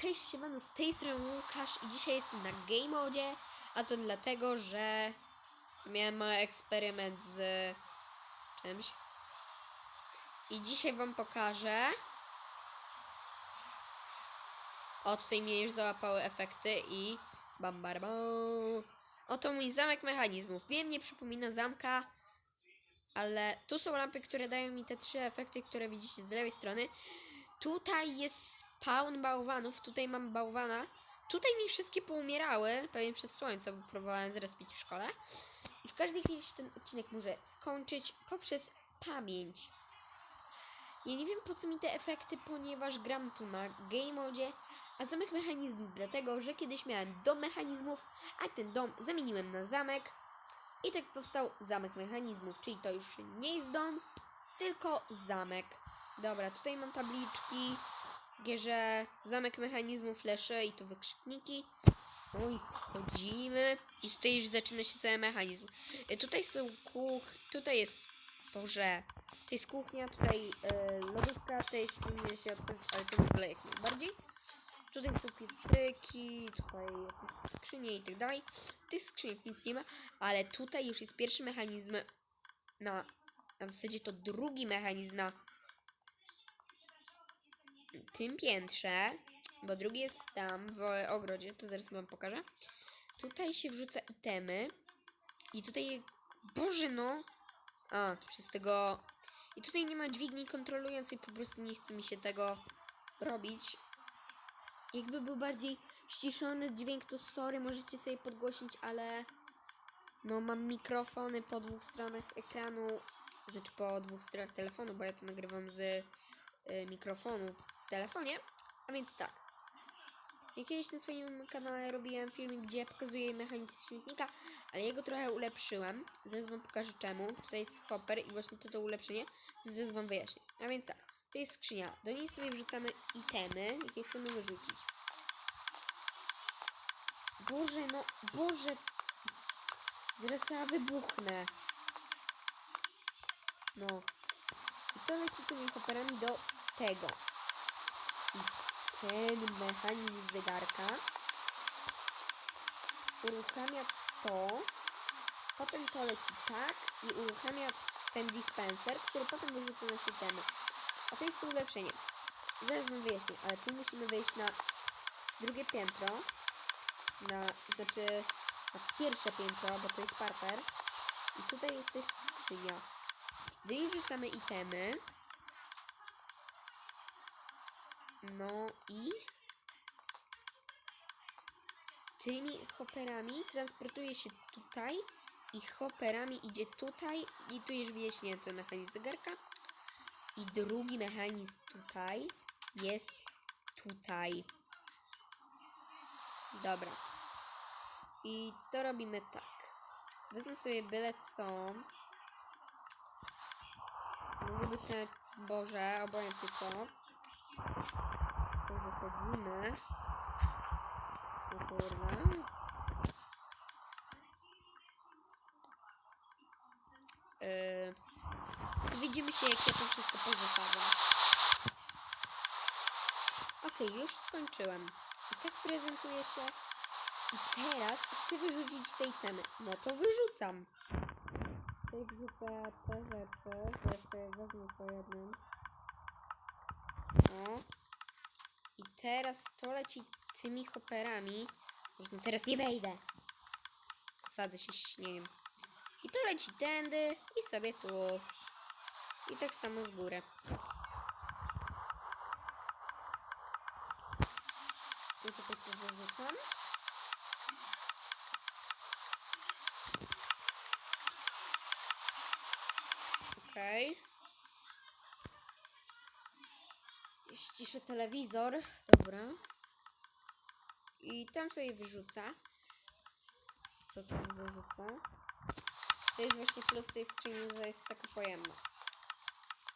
Cześć, siemano, z tej strony Łukasz i dzisiaj jestem na Game Modzie, a to dlatego, że miałem mały eksperyment z czymś. I dzisiaj wam pokażę. O, tutaj mnie już załapały efekty i bam, bam. Oto mój zamek mechanizmów. Wiem, nie przypomina zamka, ale tu są lampy, które dają mi te trzy efekty, które widzicie z lewej strony. Tutaj jest spawn bałwanów, tutaj mam bałwana. Tutaj mi wszystkie poumierały, pewnie przez słońce, bo próbowałem zrespić w szkole. I w każdej chwili się ten odcinek może skończyć poprzez pamięć. Ja nie wiem po co mi te efekty, ponieważ gram tu na game modzie, a zamek mechanizmów, dlatego że kiedyś miałem dom mechanizmów, a ten dom zamieniłem na zamek. I tak powstał zamek mechanizmów, czyli to już nie jest dom, tylko zamek. Dobra, tutaj mam tabliczki, gdzie zamek mechanizmów leszy i tu wykrzykniki. Oj, wchodzimy i tutaj już zaczyna się cały mechanizm. E, Tutaj są kuch... tutaj jest... Boże... To jest kuchnia, tutaj e, lodówka, tutaj powinien się otworzyć, ale to w ogóle jak najbardziej. Tutaj są piecyki, tutaj jakieś skrzynie i tak dalej. Tych skrzyniach nic nie ma, ale tutaj już jest pierwszy mechanizm na... A w zasadzie to drugi mechanizm na tym piętrze, bo drugi jest tam w ogrodzie, to zaraz wam pokażę. Tutaj się wrzuca itemy i tutaj, boże no, a, to przez tego, i tutaj nie ma dźwigni kontrolującej, po prostu nie chce mi się tego robić. Jakby był bardziej ściszony dźwięk, to sorry, możecie sobie podgłosić, ale no mam mikrofony po dwóch stronach ekranu, znaczy po dwóch stronach telefonu, bo ja to nagrywam z y, mikrofonu w telefonie. A więc tak. Ja kiedyś na swoim kanale robiłem filmik, gdzie pokazuję mechanizm śmietnika, ale jego trochę ulepszyłem. Zaraz wam pokażę czemu. Tutaj jest hopper i właśnie to to ulepszenie. Zaraz wam wyjaśnię. A więc tak. To jest skrzynia. Do niej sobie wrzucamy itemy, jakie chcemy wyrzucić. Boże, no, Boże. Zaraz ja wybuchnę. No. I to leci tymi hopperami do tego. Ten mechanizm zegarka uruchamia to, potem to leci tak i uruchamia ten dispenser, który potem wyrzuca na systemy. A to jest to ulepszenie. Zaraz wam wyjaśnię, ale tu musimy wejść na drugie piętro, na, znaczy na pierwsze piętro, bo to jest parter. I tutaj jest też skrzynia. Wrzucamy itemy. No i tymi hopperami transportuje się tutaj i hopperami idzie tutaj i tu już wyjaśniłem mechanizm zegarka. I drugi mechanizm tutaj jest tutaj. Dobra. I to robimy tak. Wezmę sobie byle co. Może być nawet zboże, obojętnie co. To kurwa. Yy, widzimy się, jak ja to wszystko pozostawam. Okej, już skończyłem. I tak prezentuje się. I teraz chcę wyrzucić tej temy. No to wyrzucam. Tutaj wrzucę te rzeczy. Teraz sobie wezmę po jednym. O. I teraz to leci tymi hopperami. No teraz nie wejdę. Sadzę się śniegiem. I to leci tędy i sobie tu. I tak samo z góry. I tutaj to wyrzucam. Okej. Ściszę telewizor. Dobra. I tam sobie wyrzuca. Co tam wyrzuca? To jest właśnie plus tej skrzyni, że jest taka pojemna.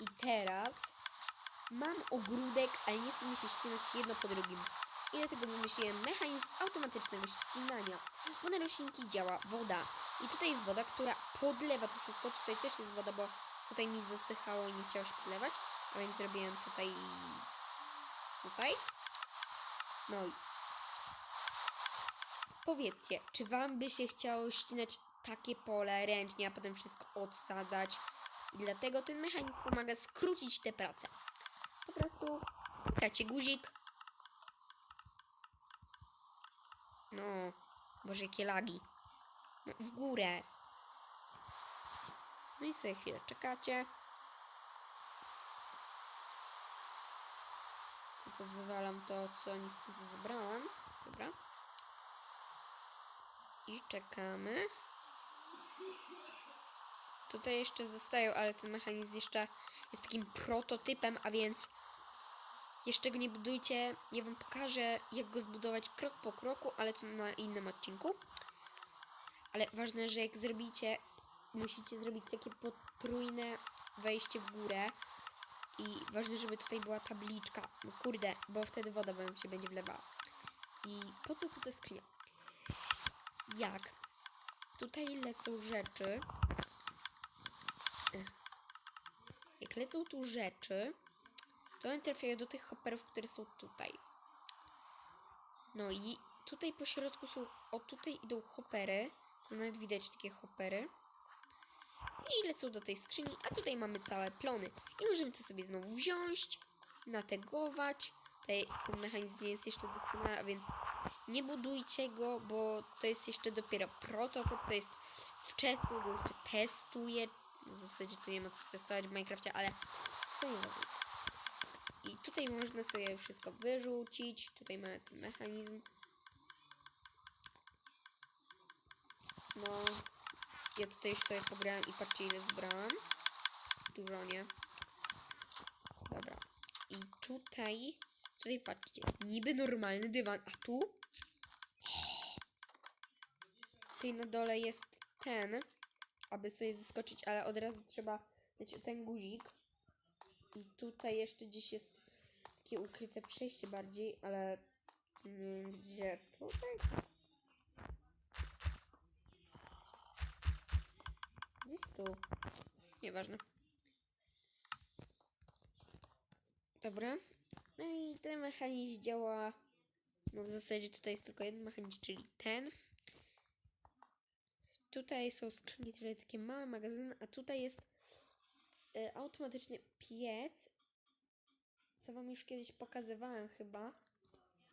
I teraz mam ogródek, ale nie chce mi się ścinać jedno po drugim. I dlatego wymyśliłem mechanizm automatycznego ścinania. Bo na roślinki działa woda. I tutaj jest woda, która podlewa to wszystko. Tutaj też jest woda, bo tutaj mi zasychało i nie chciało się podlewać. A więc zrobiłem tutaj... Tutaj. No i powiedzcie, czy wam by się chciało ścinać takie pole ręcznie, a potem wszystko odsadzać? I dlatego ten mechanizm pomaga skrócić tę pracę. Po prostu klikacie guzik. No, boże jakie lagi. No, w górę. No i sobie chwilę czekacie. Tylko wywalam to, co nie chcę, to zebrałam. Dobra. I czekamy. Tutaj jeszcze zostają, ale ten mechanizm jeszcze jest takim prototypem, a więc jeszcze go nie budujcie. Ja wam pokażę, jak go zbudować krok po kroku, ale to na innym odcinku. Ale ważne, że jak zrobicie, musicie zrobić takie potrójne wejście w górę. I ważne, żeby tutaj była tabliczka. No kurde, bo wtedy woda wam się będzie wlewała. I po co tu ta skrzynia? Jak tutaj lecą rzeczy. Ech. Jak lecą tu rzeczy, to one trafiają do tych hopperów, które są tutaj. No i tutaj po środku są, o tutaj idą hoppery. Tu nawet widać takie hoppery. I lecą do tej skrzyni, a tutaj mamy całe plony. I możemy to sobie znowu wziąć, nategować. Ten mechanizm nie jest jeszcze doskonały, a więc nie budujcie go, bo to jest jeszcze dopiero prototyp, to jest wczesny, go jeszcze testuję. W zasadzie to nie ma co testować w Minecrafcie, ale to nie ważne. I tutaj można sobie wszystko wyrzucić. Tutaj mamy ten mechanizm. No, ja tutaj już sobie pograłem i patrzcie ile zbrałam. Dużo nie. Dobra. I tutaj, tutaj patrzcie, niby normalny dywan, a tu Tutaj na dole jest ten, aby sobie zeskoczyć, ale od razu trzeba mieć ten guzik. I tutaj jeszcze gdzieś jest takie ukryte przejście bardziej, ale nie gdzie. Tutaj? Gdzieś tu. Nieważne. Dobra. No i ten mechanizm działa. No w zasadzie tutaj jest tylko jeden mechanizm, czyli ten. Tutaj są skrzynki, czyli takie małe magazyny, a tutaj jest y, automatyczny piec, co wam już kiedyś pokazywałem chyba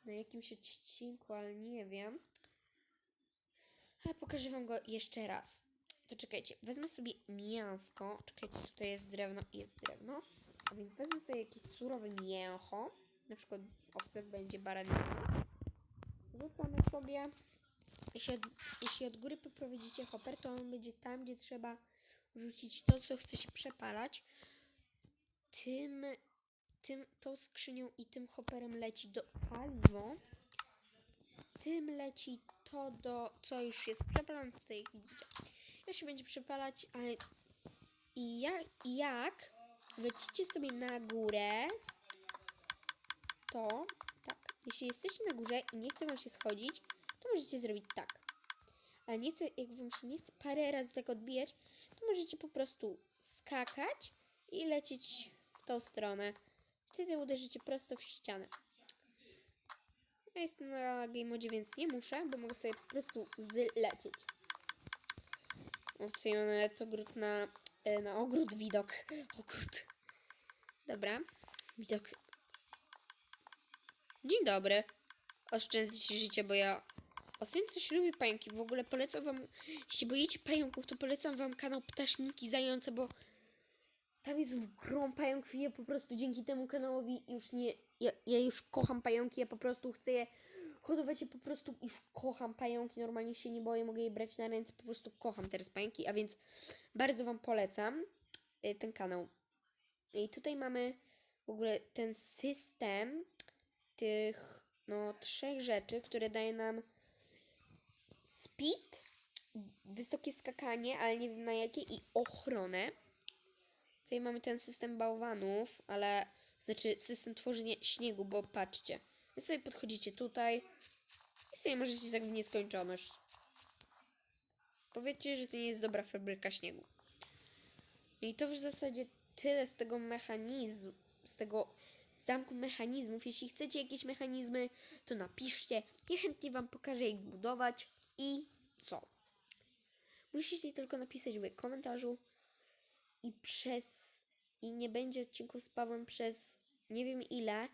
na jakimś odcinku, ale nie wiem. Ale pokażę wam go jeszcze raz. To czekajcie, wezmę sobie mięsko. Czekajcie, tutaj jest drewno i jest drewno. A więc wezmę sobie jakieś surowe mięcho. Na przykład owce będzie baranina. Wrzucamy sobie jeśli od, jeśli od góry poprowadzicie hopper, to on będzie tam, gdzie trzeba wrzucić to, co chce się przepalać. Tym, tym, tą skrzynią i tym hopperem leci do paliwo. Tym leci to do, co już jest przepalone tutaj, jak widzicie. To się będzie przepalać, ale i jak, jak lecicie sobie na górę, to tak, jeśli jesteście na górze i nie chce wam się schodzić, to możecie zrobić tak. Ale nie chcę, jak wam się nie chce parę razy tak odbijać, to możecie po prostu skakać i lecieć w tą stronę. Wtedy uderzycie prosto w ścianę. Ja jestem na game modzie, więc nie muszę, bo mogę sobie po prostu zlecieć. O, tutaj mam nawet ogród na, e, na ogród widok. Ogród. Dobra. Widok. Dzień dobry. Oszczędzić życie, bo ja Ostatnio coś lubię pająki. W ogóle polecam wam, jeśli boicie pająków, to polecam wam kanał Ptaszniki Zające, bo tam jest w grom pająków i ja po prostu dzięki temu kanałowi już nie, ja, ja już kocham pająki, ja po prostu chcę je hodować, ja po prostu już kocham pająki, normalnie się nie boję, mogę je brać na ręce, po prostu kocham teraz pająki, a więc bardzo wam polecam y, ten kanał. I tutaj mamy w ogóle ten system tych no trzech rzeczy, które daje nam speed, wysokie skakanie, ale nie wiem na jakie i ochronę. Tutaj mamy ten system bałwanów, ale znaczy system tworzenia śniegu, bo patrzcie. Wy sobie podchodzicie tutaj i sobie możecie tak w nieskończoność. Powiedzcie, że to nie jest dobra fabryka śniegu. No I to w zasadzie tyle z tego mechanizmu, z tego zamku mechanizmów. Jeśli chcecie jakieś mechanizmy, to napiszcie. Ja chętnie Wam pokażę, jak zbudować i co. Musicie tylko napisać w komentarzu i przez i nie będzie odcinków z Pawłem przez nie wiem ile.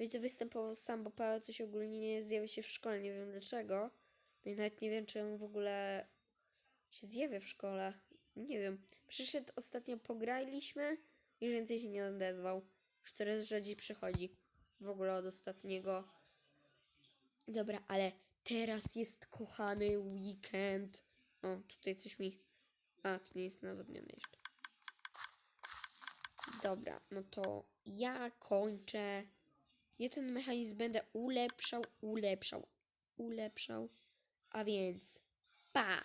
Będzie występował sam, bo Paweł coś ogólnie nie zjawia się w szkole, nie wiem dlaczego. No i nawet nie wiem, czy on w ogóle się zjawia w szkole. Nie wiem. Przyszedł ostatnio, pograliśmy i już więcej się nie odezwał. Już teraz rzadziej przychodzi. W ogóle od ostatniego. Dobra, ale teraz jest kochany weekend. O, tutaj coś mi... A, to nie jest nawodnione jeszcze. Dobra, no to ja kończę. Ja ten mechanizm będę ulepszał, ulepszał, ulepszał. A więc, pa!